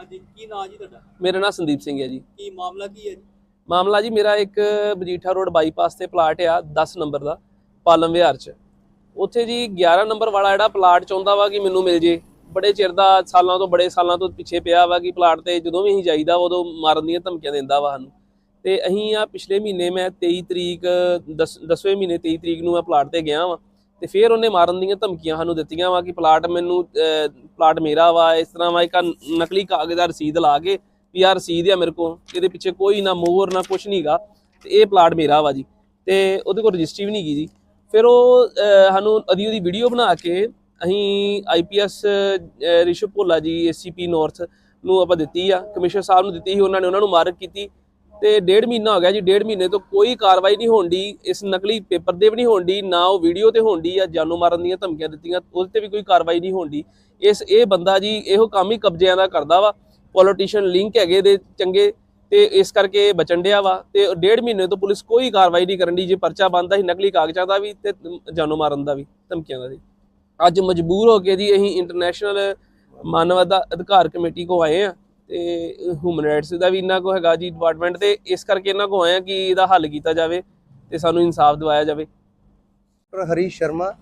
ਹਾਂਜੀ ਕੀ ਨਾਂ ਜੀ ਤੁਹਾਡਾ? ਮੇਰਾ ਨਾਮ ਸੰਦੀਪ ਸਿੰਘ ਹੈ ਜੀ। ਕੀ ਮਾਮਲਾ ਕੀ ਹੈ ਜੀ? ਮਾਮਲਾ ਜੀ ਮੇਰਾ ਇੱਕ ਬਜੀਠਾ ਰੋਡ ਬਾਈਪਾਸ ਤੇ ਪਲਾਟ ਆ 10 ਨੰਬਰ ਦਾ ਪਾਲਮ ਵਿਹਾਰ ਚ। ਉੱਥੇ ਜੀ 11 ਨੰਬਰ ਵਾਲਾ ਜਿਹੜਾ ਪਲਾਟ ਚਾਹੁੰਦਾ ਵਾ ਕਿ ਮੈਨੂੰ ਮਿਲ ਜੇ। ਬੜੇ ਚਿਰ ਦਾ ਸਾਲਾਂ ਤੋਂ ਬੜੇ ਸਾਲਾਂ ਤੋਂ ਪਿੱਛੇ ਪਿਆ ਵਾ ਕਿ ਪਲਾਟ ਤੇ ਜਦੋਂ ਵੀ ਅਸੀਂ ਜਾਈਦਾ ਉਦੋਂ ਮਾਰਨ ਦੀਆਂ ਧਮਕੀਆਂ ਦਿੰਦਾ ਵਾ ਸਾਨੂੰ। ਤੇ ਅਸੀਂ ਆ ਪਿਛਲੇ ਮਹੀਨੇ ਮੈਂ 23 ਤਰੀਕ 10ਵੇਂ ਮਹੀਨੇ 23 ਤਰੀਕ ਨੂੰ ਮੈਂ ਪਲਾਟ ਤੇ ਗਿਆ ਵਾਂ। ਤੇ ਫਿਰ ਉਹਨੇ ਮਾਰਨ ਦੀਆਂ ਧਮਕੀਆਂ ਸਾਨੂੰ ਦਿੱਤੀਆਂ ਵਾ ਕਿ ਪਲਾਟ ਮੈਨੂੰ ਪਲਾਟ ਮੇਰਾ ਵਾ, ਇਸ ਤਰ੍ਹਾਂ ਵਾ, ਇੱਕ ਨਕਲੀ ਕਾਗਜ਼ ਦਾ ਰਸੀਦ ਲਾ ਕੇ ਵੀ ਆਹ ਰਸੀਦ ਆ ਮੇਰੇ ਕੋਲ, ਇਹਦੇ ਪਿੱਛੇ ਕੋਈ ਨਾ ਮੋਹਰ ਨਾ ਕੁਝ ਨਹੀਂਗਾ ਤੇ ਇਹ ਪਲਾਟ ਮੇਰਾ ਵਾ ਜੀ। ਤੇ ਉਹਦੇ ਕੋਲ ਰਜਿਸਟਰੀ ਵੀ ਨਹੀਂ ਗਈ ਜੀ। ਫਿਰ ਉਹ ਸਾਨੂੰ ਅਦੀ ਉਹਦੀ ਵੀਡੀਓ ਬਣਾ ਕੇ ਅਸੀਂ ਆਈਪੀਐਸ ਰਿਸ਼ਵ ਭੋਲਾ ਜੀ ਏਸੀਪੀ ਨਾਰਥ ਨੂੰ ਆਪਾਂ ਦਿੱਤੀ ਆ। ਕਮਿਸ਼ਨਰ ਸਾਹਿਬ ਨੂੰ ਦਿੱਤੀ ਸੀ, ਉਹਨਾਂ ਨੇ ਉਹਨਾਂ ਨੂੰ ਮਾਰਕ ਕੀਤੀ। ਤੇ ਡੇਢ ਮਹੀਨਾ ਹੋ ਗਿਆ ਜੀ, ਡੇਢ ਮਹੀਨੇ ਤੋਂ ਕੋਈ ਕਾਰਵਾਈ ਨਹੀਂ ਹੋਣ ਦੀ ਇਸ ਨਕਲੀ ਪੇਪਰ ਦੇ ਵੀ ਨਹੀਂ ਹੋਣ ਦੀ ਨਾ ਉਹ ਵੀਡੀਓ ਤੇ ਹੋਣ ਦੀ ਆ, ਜਾਨੋਂ ਮਾਰਨ ਦੀਆਂ ਧਮਕੀਆਂ ਦਿੱਤੀਆਂ, ਉਹਦੇ ਤੇ ਵੀ ਕੋਈ ਕਾਰਵਾਈ ਨਹੀਂ ਹੋਣ ਦੀ ਇਸ, ਇਹ ਬੰਦਾ ਜੀ ਇਹੋ ਕੰਮ ਹੀ ਕਬਜ਼ਿਆਂ ਦਾ ਕਰਦਾ ਵਾ, ਪੋਲੀਟੀਸ਼ੀਅਨ ਲਿੰਕ ਹੈਗੇ ਦੇ ਚੰਗੇ, ਤੇ ਇਸ ਕਰਕੇ ਬਚਣ ਡਿਆ ਵਾ, ਤੇ ਡੇਢ ਮਹੀਨੇ ਤੋਂ ਪੁਲਿਸ ਕੋਈ ਕਾਰਵਾਈ ਨਹੀਂ ਕਰਨ ਦੀ ਜੇ ਪਰਚਾ ਬੰਦਾ ਸੀ ਨਕਲੀ ਕਾਗਜ਼ਾਂ ਦਾ ਵੀ ਤੇ ਜਾਨੋਂ ਮਾਰਨ ਦਾ ਵੀ, ਧਮਕੀਆਂ ਦਾ ਵੀ। ਅੱਜ ਮਜਬੂਰ ਹੋ ਕੇ ਜੀ ਅਸੀਂ ਇੰਟਰਨੈਸ਼ਨਲ ਮਾਨਵ ਅਧਿਕਾਰ ਕਮੇਟੀ ਕੋ ਆਏ ਆ ਤੇ ਹਿਊਮਨ ਰਾਈਟਸ ਦਾ ਵੀ ਇਹਨਾਂ ਕੋ ਹੈਗਾ ਜੀ ਡਿਪਾਰਟਮੈਂਟ ਤੇ, ਇਸ ਕਰਕੇ ਇਹਨਾਂ ਕੋ ਆਇਆ ਕਿ ਇਹਦਾ ਹੱਲ ਕੀਤਾ ਜਾਵੇ ਤੇ ਸਾਨੂੰ ਇਨਸਾਫ ਦਿਵਾਇਆ ਜਾਵੇ। Doctor Harish Sharma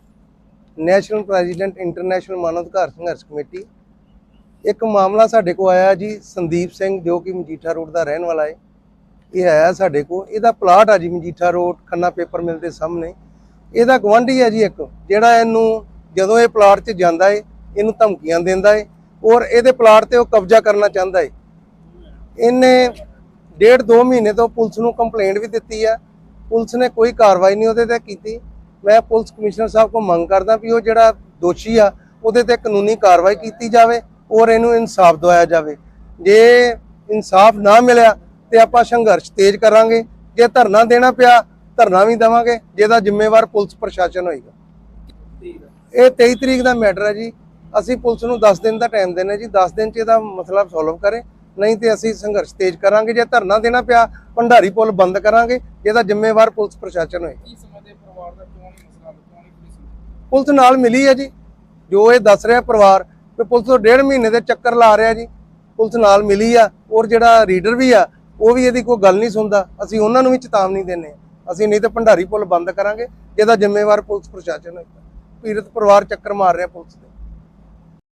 national president international ਮਾਨਵ ਅਧਿਕਾਰ ਸੰਘਰਸ਼ ਕਮੇਟੀ ਇੱਕ ਮਾਮਲਾ ਸਾਡੇ ਕੋ ਆਇਆ ਜੀ ਸੰਦੀਪ ਸਿੰਘ, ਜੋ ਕਿ ਮਜੀਠਾ ਰੋਡ ਦਾ ਰਹਿਣ ਵਾਲਾ ਹੈ। ਇਹ ਆਇਆ ਸਾਡੇ ਕੋ ਇਹਦਾ ਪਲਾਟ ਆ ਜੀ Majitha road, Khanna paper mill ਦੇ ਸਾਹਮਣੇ। ਇਹਦਾ ਗਵਾਂਢੀ ਹੈ ਜੀ ਇੱਕ, ਜਿਹੜਾ ਇਹਨੂੰ ਜਦੋਂ ਇਹ ਪਲਾਟ 'ਚ ਜਾਂਦਾ ਏ, ਇਹਨੂੰ ਧਮਕੀਆਂ ਦਿੰਦਾ ਏ। ਔਰ ਇਹਦੇ ਪਲਾਟ ਤੇ ਉਹ ਕਬਜ਼ਾ ਕਰਨਾ ਚਾਹੁੰਦਾ ਹੈ ਇਹਨੇ ਡੇਢ ਦੋ ਮਹੀਨੇ ਤੋਂ ਪੁਲਿਸ ਨੂੰ ਕੰਪਲੇਂਟ ਵੀ ਦਿੱਤੀ ਆ। ਪੁਲਿਸ ਨੇ ਕੋਈ ਕਾਰਵਾਈ ਨਹੀਂ ਉਹਦੇ ਤੇ ਕੀਤੀ। ਮੈਂ ਪੁਲਿਸ ਕਮਿਸ਼ਨਰ ਸਾਹਿਬ ਕੋ ਮੰਗ ਕਰਦਾ ਵੀ ਉਹ ਜਿਹੜਾ ਦੋਸ਼ੀ ਆ, ਉਹਦੇ ਤੇ ਕਾਨੂੰਨੀ ਕਾਰਵਾਈ ਕੀਤੀ ਜਾਵੇ ਔਰ ਇਹਨੂੰ ਇਨਸਾਫ ਦਵਾਇਆ ਜਾਵੇ। ਜੇ ਇਨਸਾਫ ਨਾ ਮਿਲਿਆ ਤੇ ਆਪਾਂ ਸੰਘਰਸ਼ ਤੇਜ਼ ਕਰਾਂਗੇ। ਜੇ ਧਰਨਾ ਦੇਣਾ ਪਿਆ, ਧਰਨਾ ਵੀ ਦੇਵਾਂਗੇ। ਜਿਹਦਾ ਜ਼ਿੰਮੇਵਾਰ ਪੁਲਿਸ ਪ੍ਰਸ਼ਾਸਨ ਹੋਏਗਾ। ਇਹ 23 ਤਰੀਕ ਦਾ ਮੈਟਰ ਹੈ ਜੀ। ਅਸੀਂ ਪੁਲਿਸ ਨੂੰ 10 ਦਿਨ ਦਾ ਟਾਈਮ ਦਿੰਨੇ ਜੀ 10 ਦਿਨ ਚ ਇਹਦਾ ਮਸਲਾ ਸੋਲਵ ਕਰੇ। ਨਹੀਂ ਤੇ ਅਸੀਂ ਸੰਘਰਸ਼ ਤੇਜ਼ ਕਰਾਂਗੇ ਜੇ ਧਰਨਾ ਦੇਣਾ ਪਿਆ ਭੰਡਾਰੀ ਪੁਲ ਬੰਦ ਕਰਾਂਗੇ ਜਿਹਦਾ ਜ਼ਿੰਮੇਵਾਰ ਪੁਲਿਸ ਪ੍ਰਸ਼ਾਸਨ ਹੋਏ। ਪੁਲਿਸ ਨਾਲ ਮਿਲੀ ਹੈ ਜੀ ਜੋ ਇਹ ਦੱਸ ਰਿਹਾ ਪਰਿਵਾਰ ਕਿ ਪੁਲਿਸ ਤੋਂ ਡੇਢ ਮਹੀਨੇ ਦੇ ਚੱਕਰ ਲਾ ਰਿਹਾ ਜੀ ਪੁਲਿਸ ਨਾਲ ਮਿਲੀ ਆ ਔਰ ਜਿਹੜਾ ਰੀਡਰ ਵੀ ਆ ਉਹ ਵੀ ਇਹਦੀ ਕੋਈ ਗੱਲ ਨਹੀਂ ਸੁਣਦਾ। ਅਸੀਂ ਉਹਨਾਂ ਨੂੰ ਵੀ ਚੇਤਾਵਨੀ ਦਿੰਨੇ ਅਸੀਂ ਨਹੀਂ ਤੇ ਭੰਡਾਰੀ ਪੁਲ ਬੰਦ ਕਰਾਂਗੇ ਜਿਹਦਾ ਜ਼ਿੰਮੇਵਾਰ ਪੁਲਿਸ ਪ੍ਰਸ਼ਾਸਨ ਹੋਏਗਾ ਪੀੜਤ ਪਰਿਵਾਰ ਚੱਕਰ ਮਾਰ ਰਿਹਾ ਪੁਲਿਸ ਦੇ